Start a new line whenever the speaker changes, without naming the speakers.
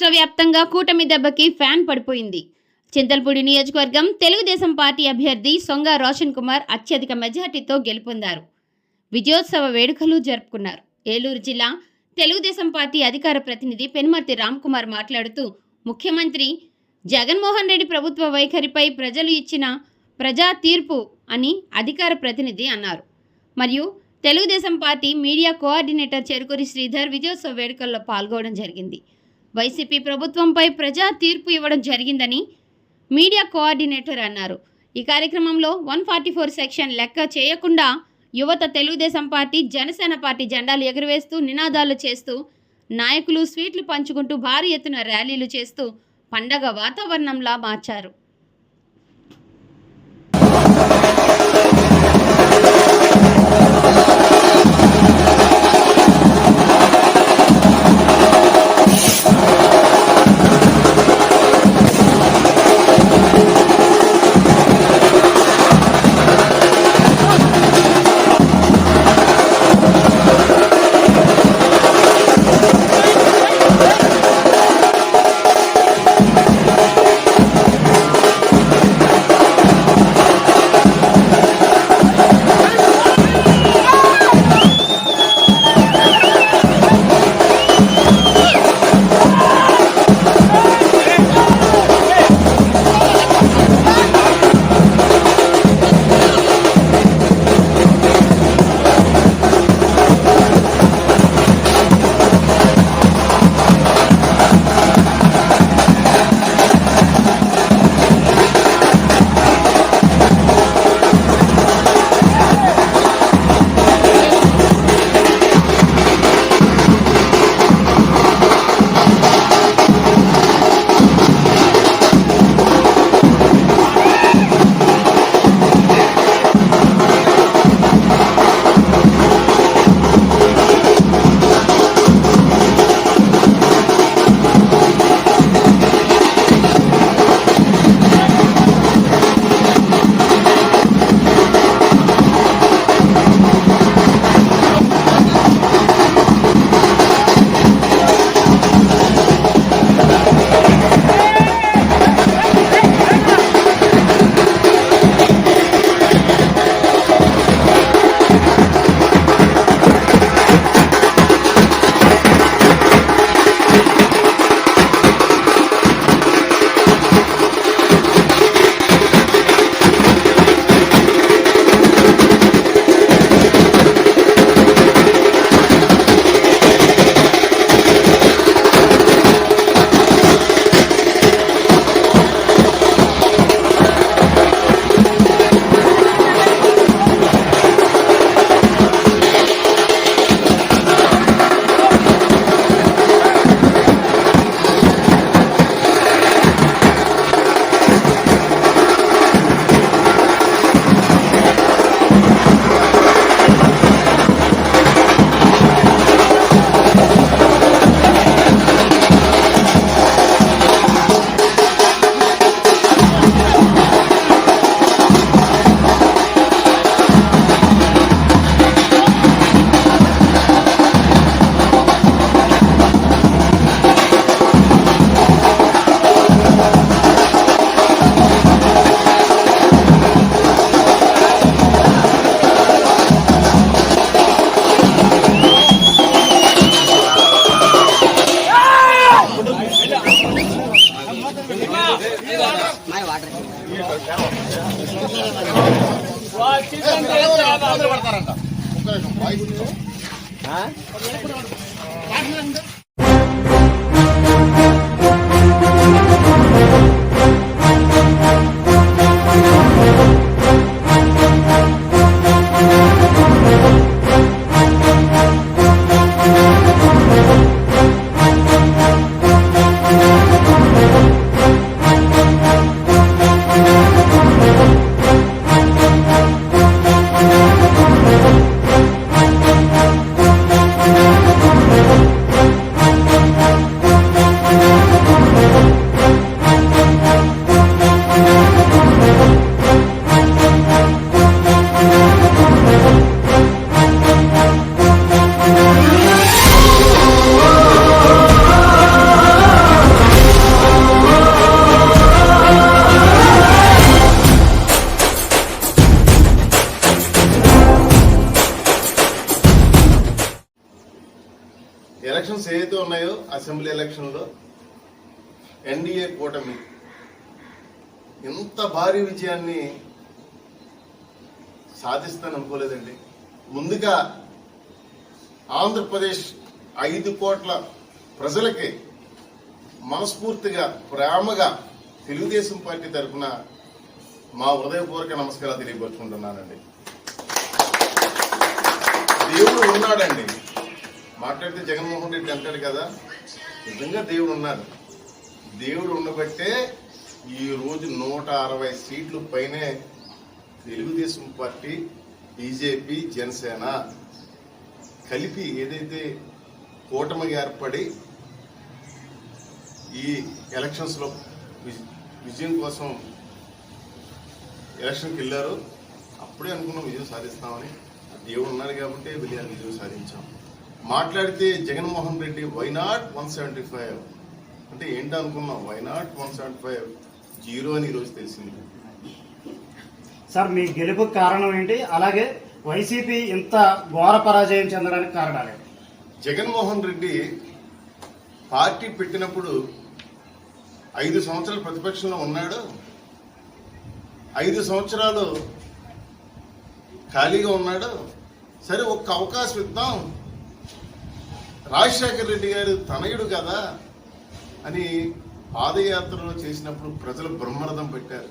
రాష్ట్ర వ్యాప్తంగా కూటమి దెబ్బకి ఫ్యాన్ పడిపోయింది. చింతల్పూడి నియోజకవర్గం తెలుగుదేశం పార్టీ అభ్యర్థి సొంగ రోషన్ కుమార్ అత్యధిక మెజార్టీతో గెలుపొందారు. విజయోత్సవ వేడుకలు జరుపుకున్నారు. ఏలూరు జిల్లా తెలుగుదేశం పార్టీ అధికార ప్రతినిధి పెనుమర్తి రామ్కుమార్ మాట్లాడుతూ ముఖ్యమంత్రి జగన్మోహన్ రెడ్డి ప్రభుత్వ వైఖరిపై ప్రజలు ఇచ్చిన ప్రజా తీర్పు అని అధికార ప్రతినిధి అన్నారు. మరియు Telugu Desam party media coordinator Cherukuri Sridhar విజయోత్సవ వేడుకల్లో పాల్గొనడం జరిగింది. వైసీపీ ప్రభుత్వంపై ప్రజా తీర్పు ఇవ్వడం జరిగిందని మీడియా కోఆర్డినేటర్ అన్నారు. ఈ కార్యక్రమంలో వన్ ఫార్టీ ఫోర్ సెక్షన్ లెక్క చేయకుండా యువత తెలుగుదేశం పార్టీ జనసేన పార్టీ జెండాలు ఎగురవేస్తూ నినాదాలు చేస్తూ నాయకులు స్వీట్లు పంచుకుంటూ భారీ ఎత్తున ర్యాలీలు చేస్తూ పండగ వాతావరణంలా మార్చారు.
ఖచ్చితంగా అసెంబ్లీ ఎలక్షన్లో ఎన్డీఏ కూటమి ఇంత భారీ విజయాన్ని సాధిస్తాను అనుకోలేదండి. ముందుగా ఆంధ్రప్రదేశ్ ఐదు కోట్ల ప్రజలకి మనస్ఫూర్తిగా ప్రేమగా తెలుగుదేశం పార్టీ తరఫున మా హృదయపూర్వక నమస్కారాలు తెలియపరుచుకుంటున్నానండి. దేవుడు ఉన్నాడండి. మాట్లాడితే జగన్మోహన్ రెడ్డి అంటాడు కదా నిజంగా దేవుడు ఉన్నాడు. దేవుడు ఉండబట్టే ఈ రోజు నూట అరవై సీట్లు పైనే తెలుగుదేశం పార్టీ బీజేపీ జనసేన కలిపి ఏదైతే కూటమి ఏర్పడి ఈ ఎలక్షన్స్లో విజయం కోసం ఎలక్షన్కి వెళ్ళారు అప్పుడే అనుకున్నాం విజయం సాధిస్తామని. దేవుడు ఉన్నాడు కాబట్టి విజయం విజయం సాధించాం. మాట్లాడితే Jaganmohan Reddy why not one seventy five అంటే ఏంటి అనుకున్నాం? Why not one seventy five zero అని ఈరోజు తెలిసింది.
సార్ మీ గెలుపు కారణం ఏంటి? అలాగే వైసీపీ ఇంత ఘోర పరాజయం చెందడానికి కారణాలు?
జగన్మోహన్ రెడ్డి పార్టీ పెట్టినప్పుడు ఐదు సంవత్సరాలు ప్రతిపక్షంలో ఉన్నాడు. ఐదు సంవత్సరాలు ఖాళీగా ఉన్నాడు. సరే ఒక్క అవకాశం ఇద్దాం. రాజశేఖర రెడ్డి గారు తనయుడు కదా అని పాదయాత్రలో చేసినప్పుడు ప్రజలు బ్రహ్మరథం పెట్టారు.